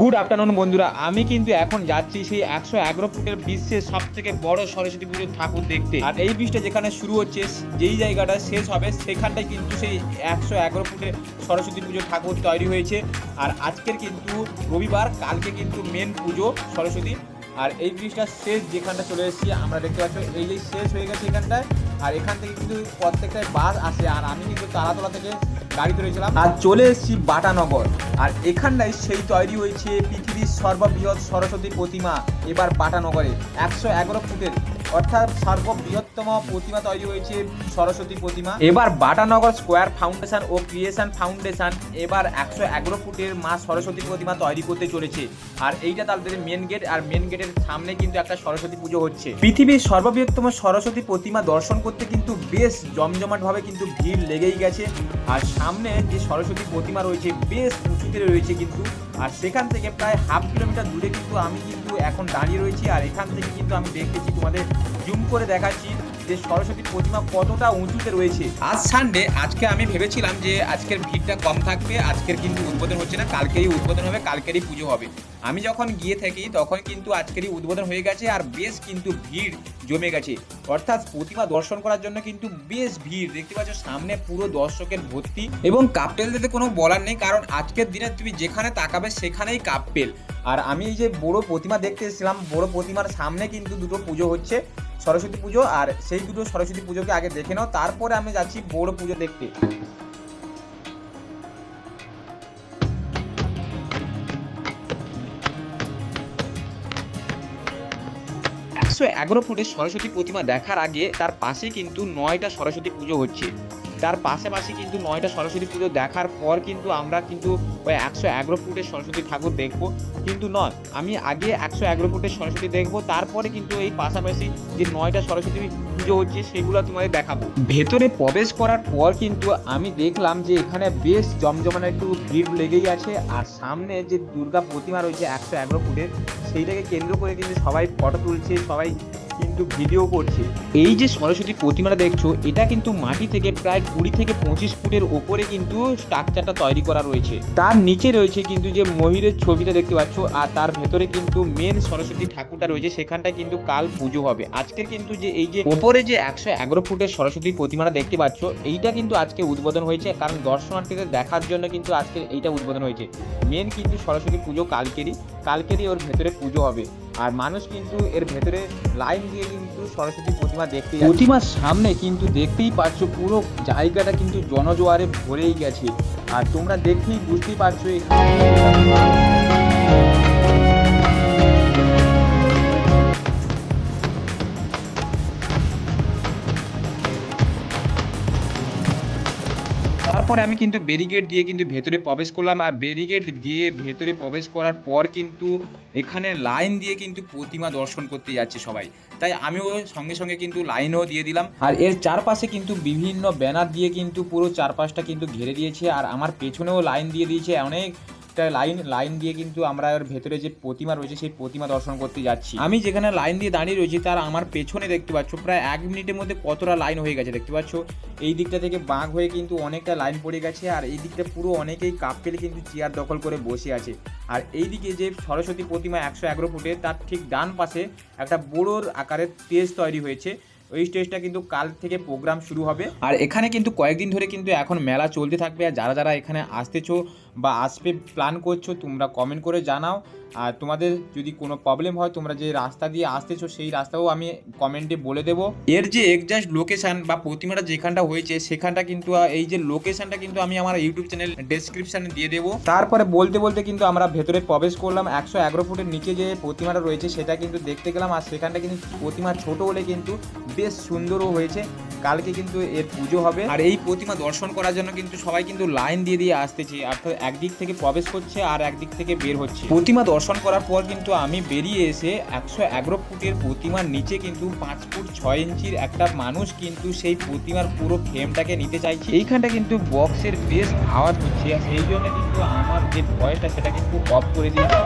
Good afternoon বন্ধুরা। আমি কিন্তু এখন যাচ্ছি সেই একশো এগারো ফুটের বিশ্বের সব থেকে বড় সরস্বতী পুজোর ঠাকুর দেখতে। আর এই বৃষ্টি যেখানে শুরু হচ্ছে, যেই জায়গাটা শেষ হবে, সেখানটায় কিন্তু সেই একশো এগারো ফুটের সরস্বতী পুজোর ঠাকুর তৈরি হয়েছে। আর আজকের কিন্তু রবিবার, কালকে কিন্তু মেন পুজো সরস্বতী। আর এই ব্রিজটা শেষ যেখানটা চলে এসেছি, আমরা দেখতে পাচ্ছি, এই যে শেষ হয়ে গেছে এখানটায়। আর এখান থেকে কিন্তু প্রত্যেকটাই বাস আসে, আর আমি কিন্তু তারাতলা থেকে গাড়ি ধরেছিলাম। আর চলে এসেছি বাটানগর। আর এখানটায় সেই তৈরি হয়েছে পৃথিবীর সর্ববৃহৎ সরস্বতী প্রতিমা, এবার বাটানগরে। একশো এগারো ফুটের অর্থাৎ সর্ববৃহত্তম প্রতিমা তৈরি হয়েছে সরস্বতী প্রতিমা। এবার বাটানগর স্কোয়ার ফাউন্ডেশন ও ক্রিয়েশন ফাউন্ডেশন এবার একশো এগারো ফুটের মা সরস্বতী প্রতিমা তৈরি করতে চলেছে। আর এইটা তাদের মেন গেট আর মেন গেটের সামনে কিন্তু একটা সরস্বতী পুজো হচ্ছে। পৃথিবীর সর্ববৃহত্তম সরস্বতী প্রতিমা দর্শন করতে কিন্তু বেশ জমজমাট ভাবে কিন্তু ভিড় লেগেই গেছে। আর সামনে যে সরস্বতী প্রতিমা রয়েছে, বেশ উঁচুতে রয়েছে কিন্তু। আর সেখান থেকে প্রায় হাফ কিলোমিটার দূরে কিন্তু আমি কিন্তু এখন দাঁড়িয়ে রয়েছি। আর এখান থেকে কিন্তু আমি দেখতেছি তোমাদের জুম করে দেখাচ্ছি। যে সরস্বতী প্রতিমা কতটা উঁচুতে রয়েছে। আজ সানডে আজকে আমি ভেবেছিলাম যে আজকের ভিড়টা কম থাকবে, আজকের কিন্তু উদ্বোধন হচ্ছে না, কালকেরই উদ্বোধন হবে, কালকেরই পুজো হবে। আমি যখন গিয়ে থাকি, তখন কিন্তু আজকেরই উদ্বোধন হয়ে গেছে আর বেশ কিন্তু ভিড় জমে গেছে। অর্থাৎ প্রতিমা দর্শন করার জন্য কিন্তু বেশ ভিড়। দেখতে পাচ্ছ, সামনে পুরো দর্শকের ভর্তি এবং কাপটেলদের কোনো বলার নেই, কারণ আজকের দিনে তুমি যেখানে তাকাবে, সেখানেই কাপটেল। আর আমি এই যে বড় প্রতিমা দেখতে এসেছিলাম, বড় প্রতিমার সামনে কিন্তু দুটো পুজো হচ্ছে। সরস্বতী পুজো আর সেই দুটো সরস্বতী পুজোকে আগে দেখে নাও, তারপরে আমি যাচ্ছি বড় পুজো দেখতে। একশো এগারো ফুটের সরস্বতী প্রতিমা দেখার আগে তার পাশে কিন্তু নয়টা সরস্বতী পুজো হচ্ছে। তার পাশাপাশি কিন্তু নয়টা সরস্বতী পুজো দেখার পর কিন্তু আমরা কিন্তু ওই একশো এগারো ফুটের সরস্বতী ঠাকুর দেখব। কিন্তু নয়, আমি আগে একশো এগারো ফুটের সরস্বতী দেখব, তারপরে কিন্তু এই পাশাপাশি যে নয়টা সরস্বতী পুজো হচ্ছে সেগুলো তোমাদের দেখাবো। ভেতরে প্রবেশ করার পর কিন্তু আমি দেখলাম যে এখানে বেশ জমজমানো একটু ভিড় লেগেই আছে, আর সামনে যে দুর্গা প্রতিমা রয়েছে একশো এগারো ফুটের, সেইটাকে কেন্দ্র করে কিন্তু সবাই ফটো তুলছে, সবাই কিন্তু ভিডিও করছে। এই যে সরস্বতী প্রতিমাটা দেখছ, এটা কিন্তু মাটি থেকে প্রায় কুড়ি থেকে পঁচিশ ফুটের ওপরে কিন্তু স্ট্রাকচারটা তৈরি করা রয়েছে। তার নিচে রয়েছে কিন্তু যে ময়ূরের ছবিটা দেখতে পাচ্ছ, আর তার ভেতরে কিন্তু মেন সরস্বতী ঠাকুরটা রয়েছে সেখানটা কিন্তু কাল পুজো হবে। আজকের কিন্তু যে এই যে ওপরে যে একশো এগারো ফুটের সরস্বতী প্রতিমাটা দেখতে পাচ্ছ, এইটা কিন্তু আজকে উদ্বোধন হয়েছে, কারণ দর্শনার্থীদের দেখার জন্য কিন্তু আজকে এইটা উদ্বোধন হয়েছে। মেন কিন্তু সরস্বতী পুজো কালকেরই কালকেরই ওর ভেতরে পুজো হবে। আর মানুষ কিন্তু এর ভেতরে লাইন দিয়ে কিন্তু সরস্বতী প্রতিমা দেখতে প্রতিমার সামনে কিন্তু দেখতেই পাচ্ছ পুরো জায়গাটা কিন্তু জনজোয়ারে ভরেই গেছে। আর তোমরা দেখেই বুঝতেই পারছ তারপরে আমি কিন্তু ব্যারিকেড দিয়ে কিন্তু ভেতরে প্রবেশ করলাম। আর ব্যারিকেড দিয়ে ভেতরে প্রবেশ করার পর কিন্তু এখানে লাইন দিয়ে কিন্তু প্রতিমা দর্শন করতে যাচ্ছে সবাই। তাই আমিও সঙ্গে সঙ্গে কিন্তু লাইনও দিয়ে দিলাম। আর এর চারপাশে কিন্তু বিভিন্ন ব্যানার দিয়ে কিন্তু পুরো চারপাশটা কিন্তু ঘিরে দিয়েছে। আর আমার পেছনেও লাইন দিয়ে দিয়েছে অনেক একটা লাইন লাইন দিয়ে কিন্তু আমরা এর ভেতরে যে প্রতিমা রয়েছে, সেই প্রতিমা দর্শন করতে যাচ্ছি। আমি যেখানে লাইন দিয়ে দাঁড়িয়ে রয়েছি, তার আমার পেছনে দেখতে পাচ্ছ, প্রায় এক মিনিটের মধ্যে কতটা লাইন হয়ে গেছে দেখতে পাচ্ছ। এই দিকটা থেকে বাঘ হয়ে কিন্তু অনেকটা লাইন পড়ে গেছে, আর এই দিকটা পুরো অনেকেই কাপ পেলে কিন্তু চেয়ার দখল করে বসে আছে। আর এই দিকে যে সরস্বতী প্রতিমা একশো এগারো ফুটে, তার ঠিক ডান পাশে একটা বড়োর আকারের স্টেজ তৈরি হয়েছে। ওই স্টেজটা কিন্তু কাল থেকে প্রোগ্রাম শুরু হবে। আর এখানে কিন্তু কয়েকদিন ধরে কিন্তু এখন মেলা চলতে থাকবে, আর যারা যারা এখানে আসতেছো বা আসবে প্ল্যান করছ, তোমরা কমেন্ট করে জানাও। আর তোমাদের যদি কোনো প্রবলেম হয়, তোমরা যে রাস্তা দিয়ে আসতেছো, সেই রাস্তাও আমি কমেন্টে বলে দেবো। এর যে এক্সাক্ট লোকেশান বা প্রতিমাটা যেখানটা হয়েছে, সেখানটা কিন্তু এই যে লোকেশনটা কিন্তু আমি আমার ইউটিউব চ্যানেল ডেসক্রিপশনে দিয়ে দেবো। তারপরে বলতে বলতে কিন্তু আমরা ভেতরে প্রবেশ করলাম। একশো এগারো ফুটের নিচে যে প্রতিমাটা রয়েছে, সেটা কিন্তু দেখতে গেলাম। আর সেখানটা কিন্তু প্রতিমা ছোট হলে কিন্তু বেশ সুন্দরও হয়েছে। কালকে কিন্তু এর পুজো হবে। আর এই প্রতিমা দর্শন করার জন্য কিন্তু সবাই কিন্তু লাইন দিয়ে দিয়ে আসতেছে। অর্থাৎ একদিক থেকে প্রবেশ করছে আর একদিক থেকে বের হচ্ছে। প্রতিমা দর্শন করার পর কিন্তু আমি বেরিয়ে এসে একশো এগারো ফুটের প্রতিমার নিচে কিন্তু পাঁচ ফুট ছয় ইঞ্চির একটা মানুষ কিন্তু সেই প্রতিমার পুরো ফ্রেমটাকে নিতে চাইছে। এইখানটা কিন্তু বক্সের বেশ আওয়াজ হচ্ছে। সেই জন্য কিন্তু আমার যে ভয়েসটা সেটা কিন্তু অফ করে দিয়েছে।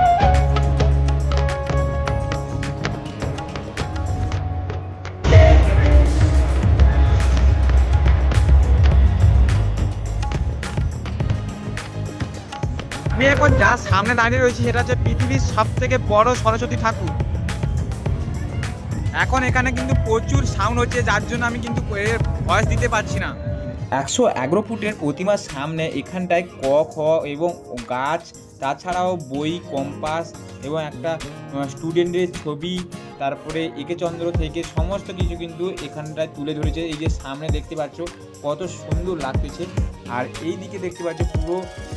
এখন যা সামনে দাঁড়িয়ে রয়েছি সেটা হচ্ছে পৃথিবীর সব থেকে বড় সরস্বতী ঠাকুর। এখন এখানে কিন্তু প্রচুর সাউন্ড হচ্ছে, যার জন্য আমি কিন্তু ভয়েস দিতে পারছি না। একশো এগারো ফুটের প্রতিমার সামনে এখানটায় ক, খ এবং গাছ, তাছাড়াও বই, কম্পাস এবং একটা স্টুডেন্টের ছবি, তারপরে একে চন্দ্র থেকে সমস্ত কিছু কিন্তু এখানটায় তুলে ধরেছে। এই যে সামনে দেখতে পাচ্ছ, কত সুন্দর লাগতেছে। আর এই দিকে দেখতে পাচ্ছ পুরো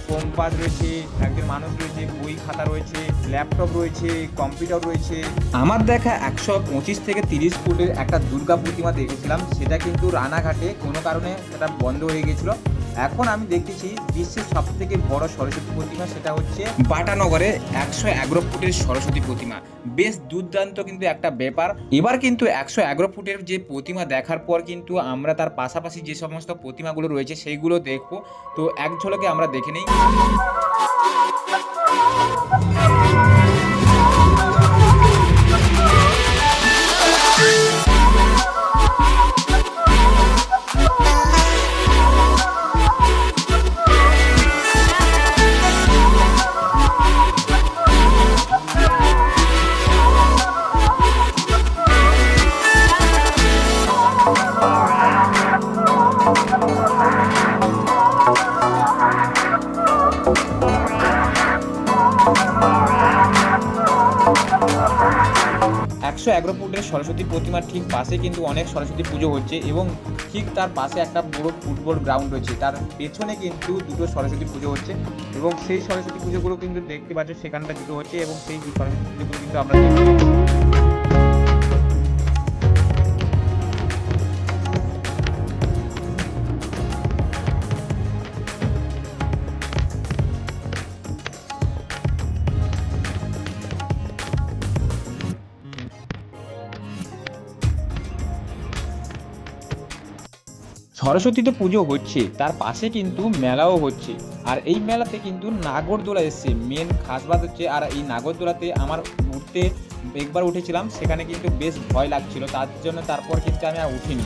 কম্পাস রয়েছে, একজন মানুষ রয়েছে, বই খাতা রয়েছে ল্যাপটপ রয়েছে কম্পিউটার রয়েছে। আমার দেখা একশো পঁচিশ থেকে তিরিশ ফুটের একটা দুর্গা প্রতিমা দেখেছিলাম, সেটা কিন্তু রানাঘাটে কোনো কারণে সেটা বন্ধ হয়ে গেছিল। এখন আমি দেখতেছি বিশ্বের সব থেকে বড় সরস্বতী প্রতিমা, সেটা হচ্ছে বাটানগরে একশো এগারো ফুটের সরস্বতী প্রতিমা। বেশ দুর্দান্ত কিন্তু একটা ব্যাপার। এবার কিন্তু একশো এগারো ফুটের যে প্রতিমা দেখার পর কিন্তু আমরা তার পাশাপাশি যে সমস্ত প্রতিমাগুলো রয়েছে সেইগুলো দেখব। তো এক ঝলকে আমরা দেখে নিই। ফুটের সরস্বতী প্রতিমার ঠিক পাশে কিন্তু অনেক সরস্বতী পুজো হচ্ছে এবং ঠিক তার পাশে একটা বড় ফুটবল গ্রাউন্ড রয়েছে। তার পেছনে কিন্তু দুটো সরস্বতী পুজো হচ্ছে এবং সেই সরস্বতী পুজোগুলো কিন্তু দেখতে পাচ্ছ সেখানটা দুটো হচ্ছে এবং সেই সরস্বতী পুজোগুলো কিন্তু আমরা সরস্বতী তো পুজো হচ্ছে, তার পাশে কিন্তু মেলাও হচ্ছে। আর এই মেলাতে কিন্তু নাগরদোলা এসছে মেন খাসবাদ হচ্ছে, আর এই নাগরদোলাতে আমার উঠতে একবার উঠেছিলাম, সেখানে কিন্তু বেশ ভয় লাগছিল, তার জন্য তারপর কিন্তু আমি আর উঠিনি।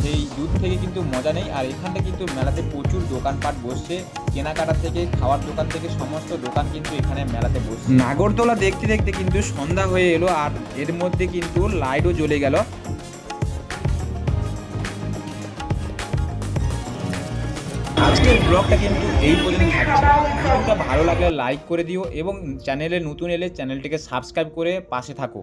সেই দূর থেকে কিন্তু মজা নেই, আর এখানটা কিন্তু মেলাতে প্রচুর দোকানপাট বসছে, কেনাকাটা থেকে, খাওয়ার দোকান থেকে সমস্ত দোকান কিন্তু এখানে মেলাতে বসছে। নাগরদোলা দেখতে দেখতে কিন্তু সন্ধ্যা হয়ে এলো, আর এর মধ্যে কিন্তু লাইটও জ্বলে গেল। আজকের ব্লগটা কিন্তু এই পর্যন্ত থাকছে। ভিডিওটা ভালো লাগলে লাইক করে দিও এবং চ্যানেলে নতুন এলে চ্যানেলটিকে সাবস্ক্রাইব করে পাশে থাকো।